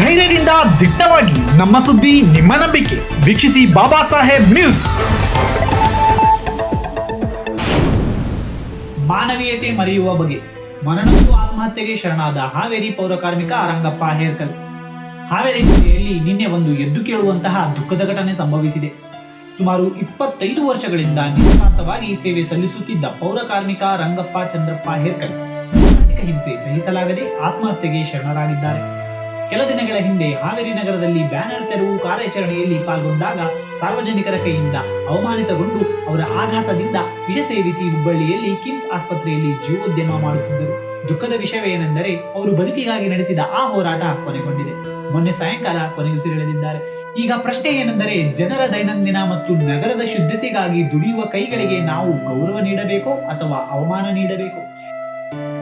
ಧೈರ್ಯದಿಂದ ದಿಟ್ಟವಾಗಿ ನಮ್ಮ ಸುದ್ದಿ ನಿಮ್ಮ ನಂಬಿಕೆ. ವೀಕ್ಷಿಸಿ ಬಾಬಾ ಸಾಹೇಬ್ ನ್ಯೂಸ್. ಮಾನವೀಯತೆ ಮರೆಯುವ ಬಗೆ. ಮನನೊಂದು ಆತ್ಮಹತ್ಯೆಗೆ ಶರಣಾದ ಹಾವೇರಿ ಪೌರ ಕಾರ್ಮಿಕ ರಂಗಪ್ಪ ಹೇರ್ಕಲ್. ಹಾವೇರಿ ಜಿಲ್ಲೆಯಲ್ಲಿ ನಿನ್ನೆ ಒಂದು ಎದ್ದು ಕೇಳುವಂತಹ ದುಃಖದ ಘಟನೆ ಸಂಭವಿಸಿದೆ. ಸುಮಾರು ಇಪ್ಪತ್ತೈದು ವರ್ಷಗಳಿಂದ ನಿಸ್ವಾರ್ಥವಾಗಿ ಸೇವೆ ಸಲ್ಲಿಸುತ್ತಿದ್ದ ಪೌರ ಕಾರ್ಮಿಕ ರಂಗಪ್ಪ ಚಂದ್ರಪ್ಪ ಹೇರ್ಕಲ್ ಮಾನಸಿಕ ಹಿಂಸೆ ಸಹಿಸಲಾಗದೆ ಆತ್ಮಹತ್ಯೆಗೆ ಶರಣರಾಗಿದ್ದಾರೆ. ಕೆಲ ದಿನಗಳ ಹಿಂದೆ ಹಾವೇರಿ ನಗರದಲ್ಲಿ ಬ್ಯಾನರ್ ತೆರವು ಕಾರ್ಯಾಚರಣೆಯಲ್ಲಿ ಪಾಲ್ಗೊಂಡಾಗ ಸಾರ್ವಜನಿಕರ ಕೈಯಿಂದ ಅವಮಾನಿತಗೊಂಡು ಅವರ ಆಘಾತದಿಂದ ವಿಷ ಸೇವಿಸಿ ಹುಬ್ಬಳ್ಳಿಯಲ್ಲಿ ಕಿಮ್ಸ್ ಆಸ್ಪತ್ರೆಯಲ್ಲಿ ಜೀವೋದ್ಯಮ ಮಾಡುತ್ತಿದ್ದರು. ದುಃಖದ ವಿಷಯವೇನೆಂದರೆ ಅವರು ಬದುಕಿಗಾಗಿ ನಡೆಸಿದ ಆ ಹೋರಾಟ ಕೊನೆಗೊಂಡಿದೆ. ಮೊನ್ನೆ ಸಾಯಂಕಾಲ ಕೊನೆಯುಸಿರೆಳೆದಿದ್ದಾರೆ ಈಗ ಪ್ರಶ್ನೆ ಏನೆಂದರೆ ಜನರ ದೈನಂದಿನ ಮತ್ತು ನಗರದ ಶುದ್ಧತೆಗಾಗಿ ದುಡಿಯುವ ಕೈಗಳಿಗೆ ನಾವು ಗೌರವ ನೀಡಬೇಕೋ ಅಥವಾ ಅವಮಾನ ನೀಡಬೇಕೋ?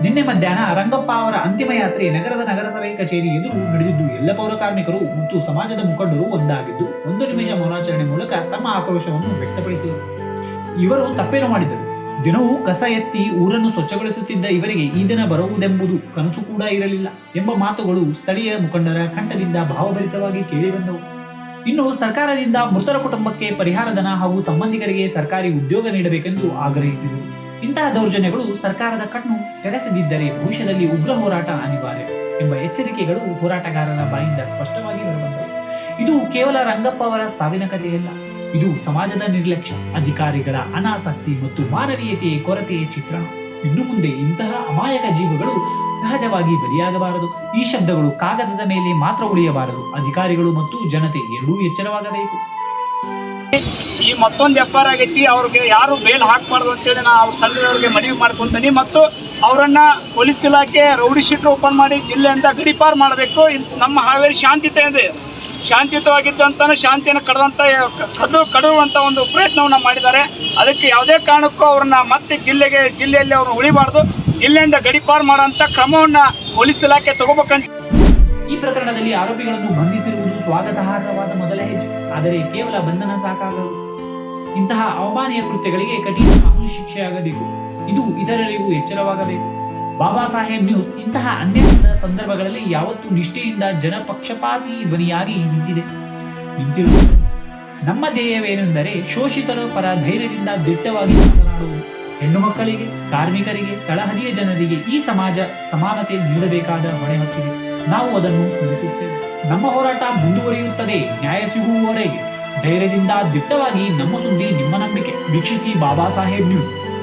ನಿನ್ನೆ ಮಧ್ಯಾಹ್ನ ರಂಗಪ್ಪ ಅವರ ಅಂತಿಮ ಯಾತ್ರೆ ನಗರದ ನಗರಸಭೆ ಕಚೇರಿ ಎದುರು ನಡೆದಿದ್ದು, ಎಲ್ಲ ಪೌರ ಕಾರ್ಮಿಕರು ಮತ್ತು ಸಮಾಜದ ಮುಖಂಡರು ಒಂದಾಗಿದ್ದು, ಒಂದು ನಿಮಿಷ ಮೌನಾಚರಣೆ ಮೂಲಕ ತಮ್ಮ ಆಕ್ರೋಶವನ್ನು ವ್ಯಕ್ತಪಡಿಸಿದರು. ಇವರು ತಪ್ಪೇನು ಮಾಡಿದರು ದಿನವೂ ಕಸ ಎತ್ತಿ ಊರನ್ನು ಸ್ವಚ್ಛಗೊಳಿಸುತ್ತಿದ್ದ ಇವರಿಗೆ ಈ ದಿನ ಬರುವುದೆಂಬುದು ಕನಸು ಕೂಡ ಇರಲಿಲ್ಲ ಎಂಬ ಮಾತುಗಳು ಸ್ಥಳೀಯ ಮುಖಂಡರ ಕಂಠದಿಂದ ಭಾವಭರಿತವಾಗಿ ಕೇಳಿಬಂದವು. ಇನ್ನು ಸರ್ಕಾರದಿಂದ ಮೃತರ ಕುಟುಂಬಕ್ಕೆ ಪರಿಹಾರ ಧನ ಹಾಗೂ ಸಂಬಂಧಿಕರಿಗೆ ಸರ್ಕಾರಿ ಉದ್ಯೋಗ ನೀಡಬೇಕೆಂದು ಆಗ್ರಹಿಸಿದರು. ಇಂತಹ ದೌರ್ಜನ್ಯಗಳು ಸರ್ಕಾರದ ಕಣ್ಣು ತೆರೆಸದಿದ್ದರೆ ಭವಿಷ್ಯದಲ್ಲಿ ಉಗ್ರ ಹೋರಾಟ ಅನಿವಾರ್ಯ ಎಂಬ ಎಚ್ಚರಿಕೆಗಳು ಹೋರಾಟಗಾರರ ಬಾಯಿಂದ ಸ್ಪಷ್ಟವಾಗಿ ಹೊರಬಂದವು. ಇದು ಕೇವಲ ರಂಗಪ್ಪ ಅವರ ಸಾವಿನ ಕಥೆಯಲ್ಲ. ಇದು ಸಮಾಜದ ನಿರ್ಲಕ್ಷ್ಯ, ಅಧಿಕಾರಿಗಳ ಅನಾಸಕ್ತಿ ಮತ್ತು ಮಾನವೀಯತೆಯ ಕೊರತೆಯ ಚಿತ್ರಣ. ಇನ್ನು ಮುಂದೆ ಇಂತಹ ಅಮಾಯಕ ಜೀವಗಳು ಸಹಜವಾಗಿ ಬಲಿಯಾಗಬಾರದು. ಈ ಶಬ್ದಗಳು ಕಾಗದದ ಮೇಲೆ ಮಾತ್ರ ಉಳಿಯಬಾರದು. ಅಧಿಕಾರಿಗಳು ಮತ್ತು ಜನತೆ ಎರಡೂ ಎಚ್ಚರವಾಗಬೇಕು. ಈ ಮತ್ತೊಂದು ಎಫ್ ಆರ್ ಆಗೈತಿ, ಅವ್ರಿಗೆ ಯಾರು ಬೇಲ್ ಹಾಕಬಾರ್ದು ಅಂತೇಳಿ ನಾ ಅವ್ರ ಸಲ್ಲಿದವ್ರಿಗೆ ಮನವಿ ಮಾಡ್ಕೊತೀನಿ. ಮತ್ತು ಅವರನ್ನ ಪೊಲೀಸ್ ಇಲಾಖೆ ರೌಡಿ ಶೀಟ್ ಓಪನ್ ಮಾಡಿ ಜಿಲ್ಲೆಯಿಂದ ಗಡಿಪಾರು ಮಾಡಬೇಕು. ನಮ್ಮ ಹಾವೇರಿ ಶಾಂತಿತೆ ಇದೆ. ಶಾಂತಿಯುತವಾಗಿದ್ದಂತ ಶಾಂತಿಯನ್ನು ಕಡದಂತ ಕಡು ಕಡುವಂತ ಒಂದು ಪ್ರಯತ್ನವನ್ನ ಮಾಡಿದ್ದಾರೆ. ಅದಕ್ಕೆ ಯಾವುದೇ ಕಾರಣಕ್ಕೂ ಅವ್ರನ್ನ ಮತ್ತೆ ಜಿಲ್ಲೆಗೆ, ಜಿಲ್ಲೆಯಲ್ಲಿ ಅವ್ರನ್ನ ಉಳಿಬಾರ್ದು. ಜಿಲ್ಲೆಯಿಂದ ಗಡಿಪಾರು ಮಾಡೋಂಥ ಕ್ರಮವನ್ನ ಪೊಲೀಸ್ ಇಲಾಖೆ ತಗೋಬೇಕಂತ ಈ ಪ್ರಕರಣದಲ್ಲಿ ಆರೋಪಿಗಳನ್ನು ಬಂಧಿಸಿರುವುದು ಸ್ವಾಗತಾರ್ಹವಾದ ಮೊದಲ ಹೆಜ್ಜೆ. ಆದರೆ ಕೇವಲ ಬಂಧನ ಸಾಕಾಗದು. ಇಂತಹ ಅವಮಾನೀಯ ಕೃತ್ಯಗಳಿಗೆ ಕಠಿಣ ಕಾನೂನು ಶಿಕ್ಷೆಯಾಗಬೇಕು. ಇದು ಇತರರಿಗೂ ಎಚ್ಚರವಾಗಬೇಕು. ಬಾಬಾ ಸಾಹೇಬ್ ನ್ಯೂಸ್ ಇಂತಹ ಅನ್ಯಾಯದ ಸಂದರ್ಭಗಳಲ್ಲಿ ಯಾವತ್ತೂ ನಿಷ್ಠೆಯಿಂದ ಜನಪಕ್ಷಪಾತಿ ಧ್ವನಿಯಾಗಿ ನಿಂತಿದೆ. ನಿಂತಿರುವ ನಮ್ಮ ಧ್ಯೇಯವೇನೆಂದರೆ ಶೋಷಿತರ ಪರ ಧೈರ್ಯದಿಂದ ದಿಟ್ಟವಾಗಿ ಮಾತನಾಡುವುದು. ಹೆಣ್ಣು ಮಕ್ಕಳಿಗೆ, ಕಾರ್ಮಿಕರಿಗೆ, ತಳಹದಿಯ ಜನರಿಗೆ ಈ ಸಮಾಜ ಸಮಾನತೆ ನೀಡಬೇಕಾದ ಹೊಣೆ ಹೊತ್ತಿದೆ ನಾವು ಅದನ್ನು ಸ್ಮರಿಸುತ್ತೇವೆ. ನಮ್ಮ ಹೋರಾಟ ಮುಂದುವರಿಯುತ್ತದೆ. ನ್ಯಾಯ ಸಿಗುವವರೆಗೆ. ಧೈರ್ಯದಿಂದ ದಿಟ್ಟವಾಗಿ ನಮ್ಮ ಸುದ್ದಿ ನಿಮ್ಮ ನಂಬಿಕೆ. ವೀಕ್ಷಿಸಿ ಬಾಬಾ ಸಾಹೇಬ್ ನ್ಯೂಸ್.